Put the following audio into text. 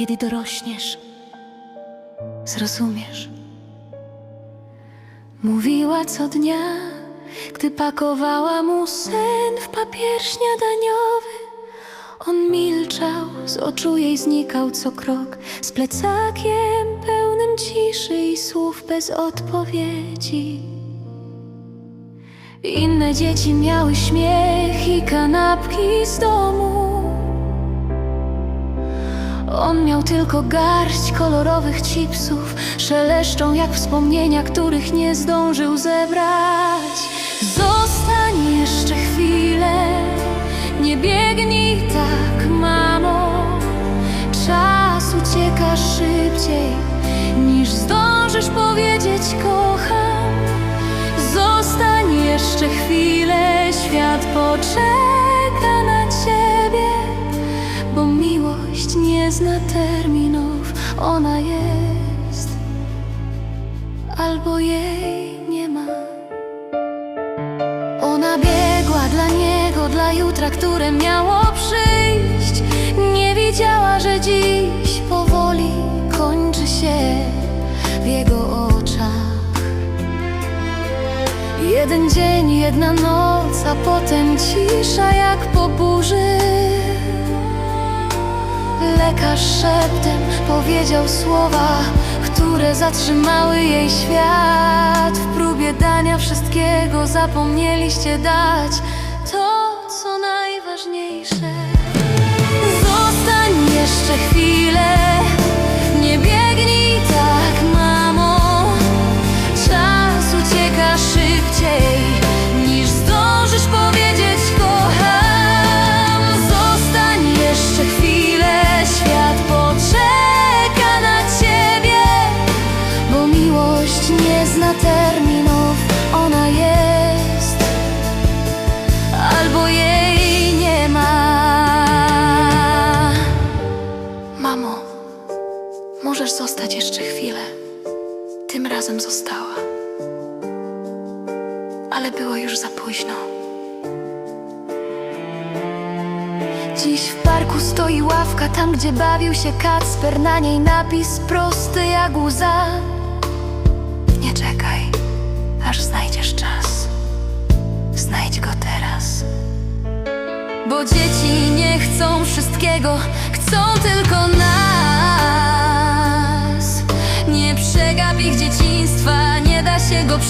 kiedy dorośniesz, zrozumiesz. Mówiła co dnia, gdy pakowała mu sen w papier śniadaniowy. On milczał, z oczu jej znikał co krok, z plecakiem pełnym ciszy i słów bez odpowiedzi. Inne dzieci miały śmiech i kanapki z domu. On miał tylko garść kolorowych chipsów, szeleszczą jak wspomnienia, których nie zdążył zebrać. Zostań jeszcze chwilę, nie biegnij tak, mamo. Czas ucieka szybciej, niż zdążysz powiedzieć kocham. Zostań jeszcze chwilę, świat poczeka miłość nie zna terminów, ona jest, albo jej nie ma. Ona biegła dla niego, dla jutra, które miało przyjść. Nie widziała, że dziś powoli kończy się w jego oczach. Jeden dzień, jedna noc, a potem cisza jak po Lekarz szeptem powiedział słowa, które zatrzymały jej świat. W próbie dania wszystkiego zapomnieliście dać to, co najważniejsze. Zostań jeszcze chwilę, zostać jeszcze chwilę. Tym razem została. Ale było już za późno. Dziś w parku stoi ławka, tam gdzie bawił się Kacper, na niej napis prosty jak łza. Nie czekaj, aż znajdziesz czas. Znajdź go teraz. Bo dzieci nie chcą wszystkiego, chcą tylko nas. Się go przeżyć